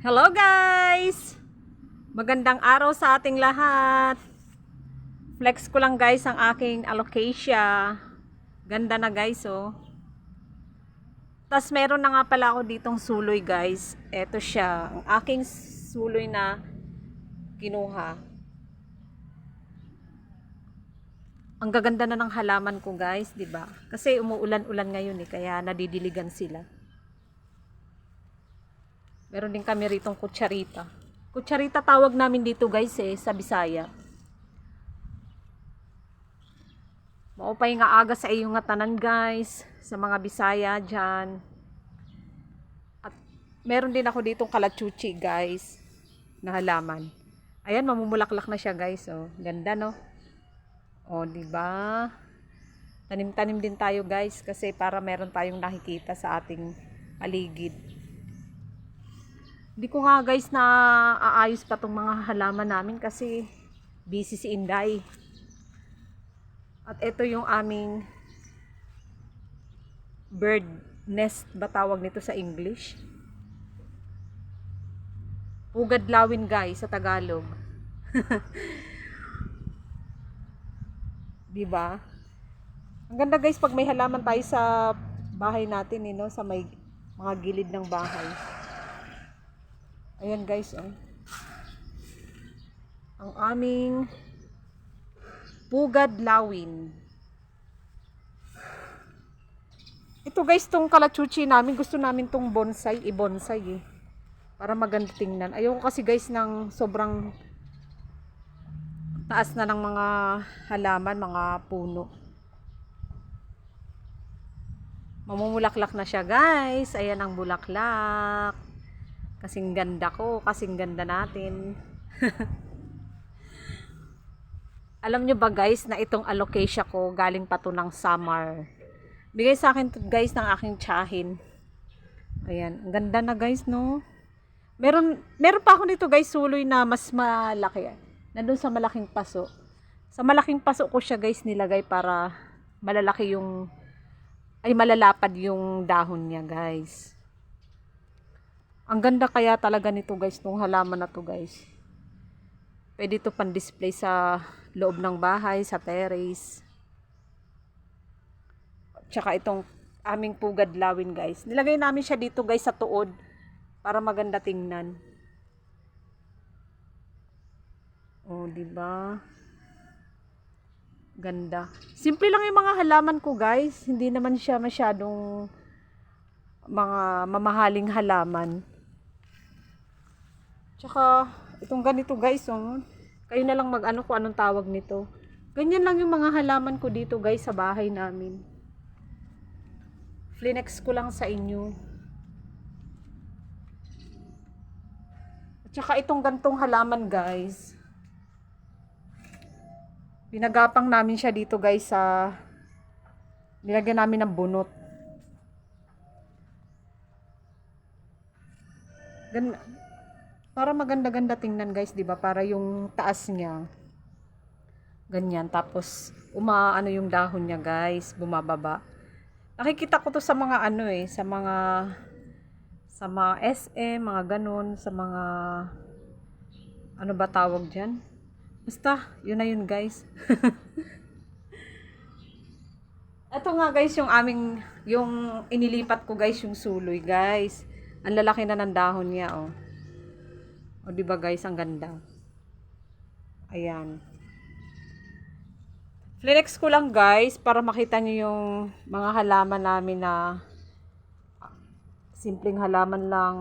Hello guys! Magandang araw sa ating lahat. Flex ko lang guys ang aking alocasia. Ganda na guys oh. Tapos meron na nga pala ako ditong suloy guys. Ito siya. Ang aking suloy na kinuha. Ang gaganda na ng halaman ko guys, 'di ba? Kasi umuulan-ulan ngayon eh, kaya nadidiligan sila. Meron din kami ritong kutsarita. Kutsarita tawag namin dito guys eh, sa Bisaya. Maupay nga aga sa iyong nga tanan guys, sa mga Bisaya dyan. At meron din ako ditong kalachuchi guys, na halaman. Ayan, mamumulaklak na siya guys. Oh. Ganda no? O, di ba? Tanim-tanim din tayo guys kasi para meron tayong nakikita sa ating paligid. Hindi ko nga guys na aayos pa tong mga halaman namin kasi busy si Inday. At ito yung aming bird nest ba tawag nito sa English? Pugad lawin guys sa Tagalog. 'Di ba? Ang ganda guys pag may halaman tayo sa bahay natin, eh, no? sa may mga gilid ng bahay. Ayan guys, oh. Ang aming pugad lawin. Ito guys, tong kalachuchi namin, gusto namin tong bonsai, i-bonsai eh. Para maganda tingnan. Ayoko kasi guys ng sobrang taas na ng mga halaman, mga puno. Mamumulaklak na siya guys. Ayan ang bulaklak. Kasing ganda ko, kasing ganda natin. Alam nyo ba guys na itong alocasia ko galing pa to ng summer. Bigay sa akin guys ng aking tsahin. Ayan, ang ganda na guys no. Meron, meron pa ako nito guys suloy na mas malaki. Nandun sa malaking paso. Sa malaking paso ko siya guys nilagay para malalaki yung ay malalapad yung dahon niya guys. Ang ganda kaya talaga nito guys, nung halaman na to guys. Pwede to pan display sa loob ng bahay, sa terrace. Tsaka itong aming pugad lawin guys. Nilagay namin siya dito guys sa tuod para maganda tingnan. Oh, di ba? Ganda. Simple lang yung mga halaman ko, guys. Hindi naman siya masyadong mga mamahaling halaman. Tsaka, itong ganito, guys, oh. Kayo na lang mag-ano kung anong tawag nito. Ganyan lang yung mga halaman ko dito, guys, sa bahay namin. Flinex ko lang sa inyo. At saka itong gantong halaman, guys. Pinagapang namin siya dito guys sa nilagyan namin ng bunot. Gan para maganda-ganda tingnan guys, 'di ba? Para yung taas niya ganyan tapos umaano yung dahon niya guys, bumababa. Nakikita ko to sa mga ano eh, sa mga sa mga SM, mga ganun, sa mga ano ba tawag diyan? Basta, yun na yun guys. Ito nga guys, yung aming, yung inilipat ko guys, yung suloy guys. Ang lalaki na ng dahon niya, oh. O, di ba guys, ang ganda. Ayan. Flex ko lang guys, para makita niyo yung mga halaman namin na ah, simpleng halaman lang.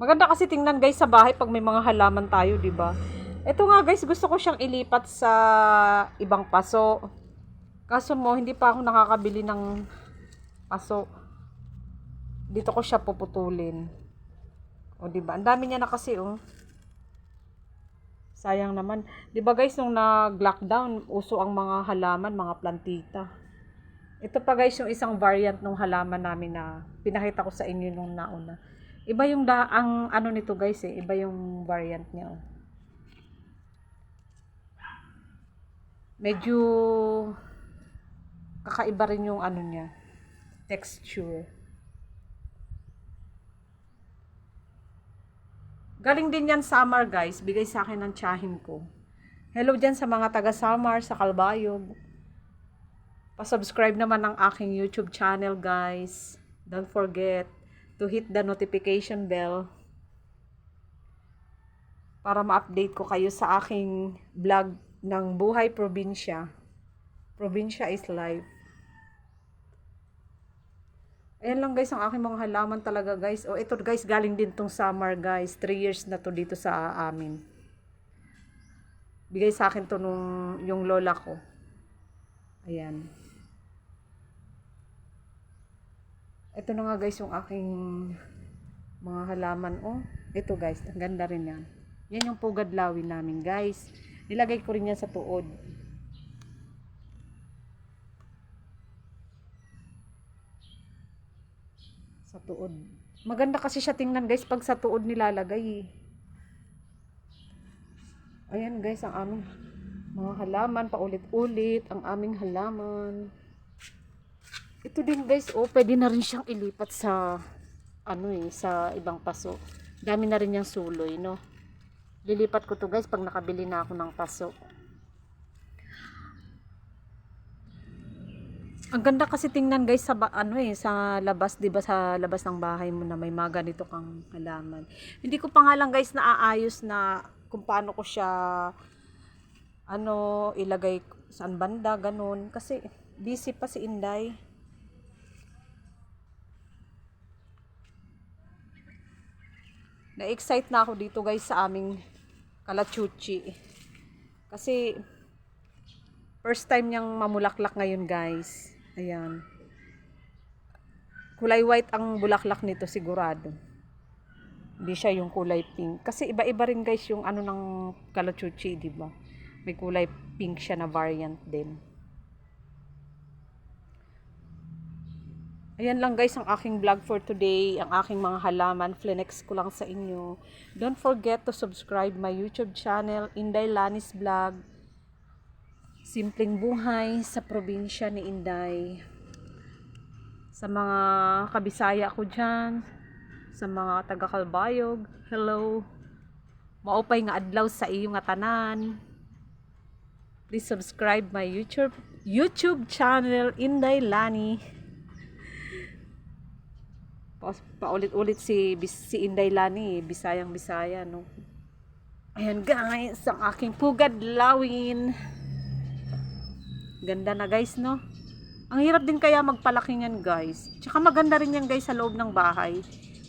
Maganda kasi tingnan guys sa bahay pag may mga halaman tayo, di ba? Ito nga guys, gusto ko siyang ilipat sa ibang paso. Kaso mo, hindi pa ako nakakabili ng paso. Dito ko siya puputulin. O, di ba? Ang dami niya na kasi, oh. Sayang naman. Di ba guys, nung nag-lockdown, uso ang mga halaman, mga plantita. Ito pa guys, yung isang variant ng halaman namin na pinakita ko sa inyo nung nauna. Iba yung da ang ano nito guys eh, iba yung variant niya. Oh. medyo kakaiba rin yung ano niya texture Galing din yan Samar guys. Bigay sa akin ng tiyahin ko. Hello dyan sa mga taga Samar, sa Kalbayog. Pa-subscribe naman ng aking YouTube channel guys. Don't forget to hit the notification bell para ma-update ko kayo sa aking vlog ng Buhay Probinsya. Probinsya is life. Ayan lang guys ang aking mga halaman talaga guys. O ito guys galing din tong summer guys. 3 years na to dito sa amin. Bigay sa akin to nung yung lola ko. Ayan. Ito na nga guys yung aking mga halaman. Oh, ito guys. Ang ganda rin yan. Yan yung pugad lawin namin guys. Nilagay ko rin yan sa tuod. Sa tuod. Maganda kasi siya tingnan guys pag sa tuod nilalagay eh. Ayan guys ang aming mga halaman paulit-ulit ang aming halaman. Ito din guys, oh, pwede na rin siyang ilipat sa ano eh, sa ibang paso. Dami na rin yung suloy, no? Lilipat ko to guys pag nakabili na ako ng paso. Ang ganda kasi tingnan guys sa ano eh sa labas 'di ba sa labas ng bahay mo na may mga ganito kang halaman. Hindi ko pa nga lang guys naaayos na kung paano ko siya ano ilagay saan banda ganun kasi busy pa si Inday. Na-excite na ako dito guys sa aming kalachuchi. Kasi first time niyang mamulaklak ngayon guys. Ayan. Kulay white ang bulaklak nito sigurado. Hindi siya yung kulay pink. Kasi iba-iba rin guys yung ano ng kalachuchi, di ba? May kulay pink siya na variant din. Ayan lang guys ang aking vlog for today, ang aking mga halaman, flenex ko lang sa inyo. Don't forget to subscribe my YouTube channel, Inday Lanis Vlog. Simpleng buhay sa probinsya ni Inday. Sa mga kabisaya ko dyan, sa mga taga Kalbayog, hello. Maupay nga adlaw sa iyo nga tanan. Please subscribe my YouTube YouTube channel, Inday Lani pa, paulit-ulit si si Inday Lani, Bisayang Bisaya, no. Ayan guys, ang aking pugad lawin. Ganda na guys, no. Ang hirap din kaya magpalaki niyan guys. Tsaka maganda rin yan guys sa loob ng bahay.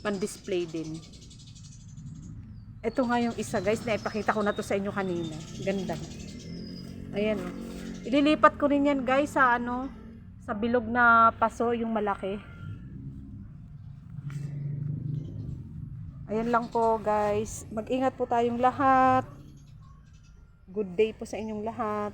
Pan-display din. Ito nga yung isa guys na ipakita ko na to sa inyo kanina. Ganda. Ayan. oh. Ililipat ko rin yan guys sa ano, sa bilog na paso yung malaki. Ayan lang po guys. Mag-ingat po tayong lahat. Good day po sa inyong lahat.